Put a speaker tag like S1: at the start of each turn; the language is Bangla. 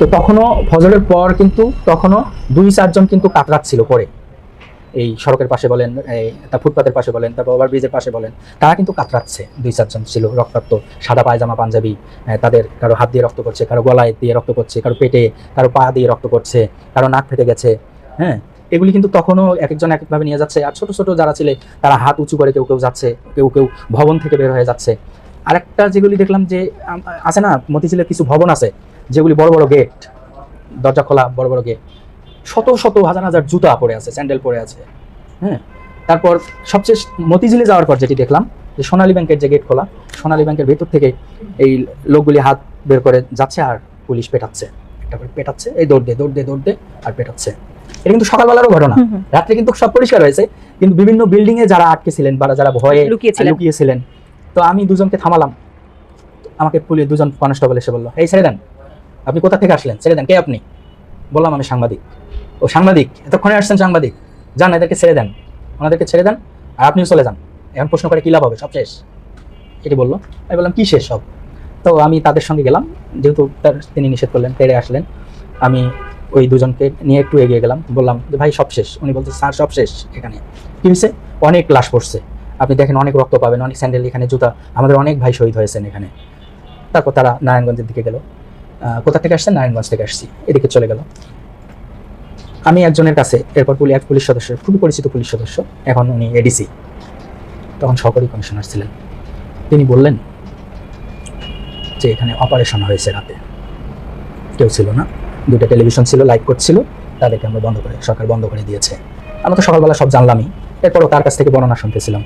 S1: তো তখনও ফজরের পর কিন্তু তখনও দুই চারজন কিন্তু কাতরাচ্ছিল পরে। এই সড়কের পাশে বলেন তা ফুটপাতের পাশে বলেন, তারপর ওভার ব্রিজের পাশে বলেন, তারা কিন্তু কাতরাচ্ছে দুই চারজন ছিল রক্তাক্ত, সাদা পায়জামা, পাঞ্জাবি তাদের কারও হাত দিয়ে রক্ত করছে কারও গলায় দিয়ে রক্ত করছে কারও পেটে, কারও পা দিয়ে রক্ত করছে কারও নাক ফেটে গেছে হ্যাঁ? এগুলি কিন্তু তখনও এক একজন এক একভাবে নিয়ে যাচ্ছে। আর ছোট ছোট যারা ছিলে, তারা হাত উঁচু করে কেউ কেউ যাচ্ছে, কেউ কেউ ভবন থেকে বের হয়ে যাচ্ছে। আরেকটা যেগুলি দেখলাম যে আছে না, মতিঝিলের কিছু ভবন আছে যেগুলি বড় বড় গেট দরজা খোলা বড় বড় গেট শত শত হাজার হাজার জুতা পরে আছে স্যান্ডেল পরে আছে হ্যাঁ? তারপর সবচেয়ে মতিঝিলে যাওয়ার পর যেটি দেখলাম যে সোনালী ব্যাংকের যে গেট খোলা সোনালী ব্যাংকের ভেতর থেকে এই লোকগুলি হাত বের করে যাচ্ছে আর পুলিশ পেটাচ্ছে। করে পেটাচ্ছে এই দৌড় দে দৌড় দে দৌড় দে আর পেটাচ্ছে। এটা কিন্তু সকালবেলারও ঘটনা। রাত্রে কিন্তু সব পরিষ্কার হয়েছে কিন্তু বিভিন্ন বিল্ডিং এ যারা আটকে ছিলেন বা যারা ভয়ে।
S2: লুকিয়েছিলেন।
S1: তো আমি দুজনকে থামালাম। আমাকে পুলিশ দুজন কনস্টেবল এসে বলল এই ছেড়ে দেন। আপনি কোথা থেকে আসলেন? ছেড়ে দেন, কে আপনি? বললাম আমি সাংবাদিক। ও সাংবাদিক, এতক্ষণে আসছেন সাংবাদিক। যান, এদেরকে ছেড়ে দেন। ওনাদেরকে ছেড়ে দেন আর আপনিও চলে যান। এখন প্রশ্ন করে কী লাভ হবে? সব শেষ। এটি বলল। আমি বললাম, কী শেষ সব? তো আমি তাদের সঙ্গে গেলাম। যেহেতু তার তিনি নিষেধ করলেন, তেড়ে আসলেন। আমি ওই দুজনকে নিয়ে একটু এগিয়ে গেলাম। বললাম যে, ভাই, সব শেষ। উনি বলতে স্যার, সব শেষ এখানে। কি হয়েছে? অনেক লাশ পড়ছে। আপনি দেখেন, অনেক রক্ত পাবেন, অনেক স্যান্ডেল, এখানে জুতা। আমাদের অনেক ভাই শহীদ হয়েছেন এখানে। তারপর তারা নারায়ণগঞ্জের দিকে গেল। কোথা থেকে আসছেন? নারায়ণগঞ্জ থেকে আসছি। এদিকে চলে গেল। আমি একজনের কাছে, এরপর পুলিশ এক পুলিশ সদস্য খুবই পরিচিত পুলিশ সদস্য, এখন উনি এডিসি তখন সহকারী কমিশনার ছিলেন। তিনি বললেন যে এখানে অপারেশন হয়েছে রাতে। কেউ ছিল না। দুটো টেলিভিশন ছিল লাইভ করছিল তাদেরকে আমরা বন্ধ করে, সরকার বন্ধ করে দিয়েছে। আমরা তো সকালবেলা সব জানলামই। এরপরও তার কাছ থেকে বর্ণনা শুনতেছিলাম?